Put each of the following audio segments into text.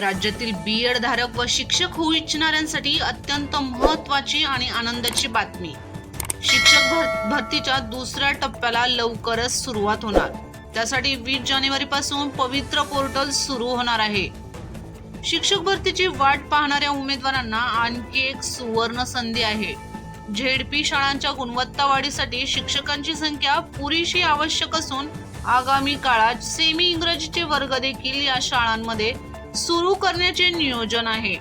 राज्यातील B Ed धारक व शिक्षक होऊ इच्छिणाऱ्यांसाठी अत्यंत महत्वाची आणि आनंदाची बातमी. शिक्षक भर- भरतीच्या दुसऱ्या टप्प्याला लवकरच सुरुवात होणार. त्यासाठी वीस जानेवारी पासून पवित्र पोर्टल सुरू होणार आहे. शिक्षक भरतीची वाट पाहणाऱ्या उमेदवारांना आणखी एक सुवर्ण संधी आहे. झेडपी शाळांच्या गुणवत्ता वाढीसाठी शिक्षकांची संख्या पुरेशी आवश्यक असून आगामी काळात सेमी इंग्रजीचे वर्ग देखील या शाळांमध्ये सुरू करण्याचे नियोजन आहे.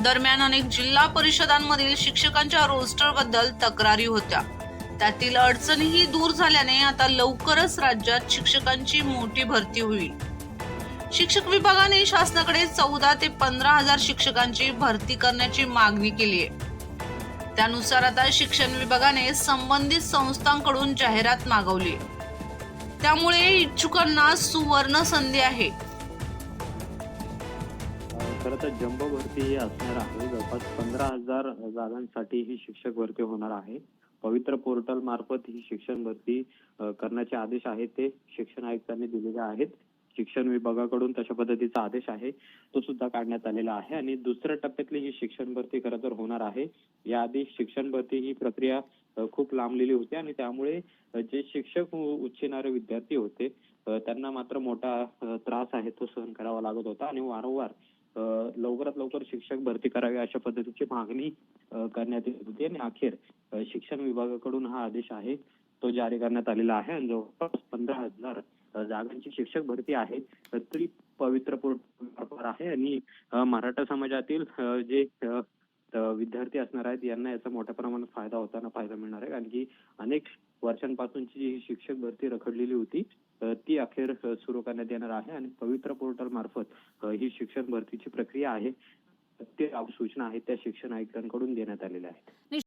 दरम्यान अनेक जिल्हा परिषदांमधील शिक्षकांच्या रोस्टरबद्दल तक्रारी होत्या. त्यातील अडचणीही दूर झाल्याने आता लवकरच राज्यात शिक्षकांची मोठी भरती होईल. शिक्षक विभागाने शासनाकडे चौदा ते पंधरा हजार शिक्षकांची भरती करण्याची मागणी केली आहे. त्यानुसार आता शिक्षण विभागाने संबंधित संस्थांकडून जाहिरात मागवली आहे. त्यामुळे इच्छुकांना सुवर्ण संधी आहे. खरं तर जम्बो भरती ही असणार आहे जवळपास पंधरा हजार जागांसाठी ही शिक्षक भरती होणार आहे. पवित्र पोर्टल मार्फत ही शिक्षण भरती करण्याचे आदेश आहेत. ते शिक्षण आयुक्तांनी दिलेले आहेत. शिक्षण विभागाकडून तशा पद्धतीचा आदेश आहे. तो सुद्धा काढण्यात आलेला आहे. आणि दुसऱ्या टप्प्यातली ही शिक्षण भरती खरं तर होणार आहे. याआधी शिक्षण भरती ही प्रक्रिया खूप लांबलेली होती आणि त्यामुळे जे शिक्षक उ- विद्यार्थी होते त्यांना मात्र मोठा त्रास आहे तो सहन करावा लागत होता. आणि वारंवार लवकरात लवकर शिक्षक भरती करावी अशा पद्धतीची मागणी करण्यात येत होती आणि अखेर शिक्षण विभागाकडून हा आदेश आहे तो जारी करण्यात आलेला आहे आणि जवळपास पंधरा हजार जागांची शिक्षक भरती आहे तर ती पवित्र आहे आणि मराठा समाजातील जे विद्यार्थी असणार आहेत यांना याचा मोठ्या प्रमाणात फायदा होताना फायदा मिळणार आहे. कारण की अनेक वर्षांपासूनची जी शिक्षक भरती रखडलेली होती ती अखेर सुरू करण्यात येणार आहे आणि पवित्र पोर्टल मार्फत ही शिक्षण भरतीची प्रक्रिया आहे. ते सूचना आहेत त्या शिक्षण आयुक्तांकडून देण्यात आलेल्या आहेत.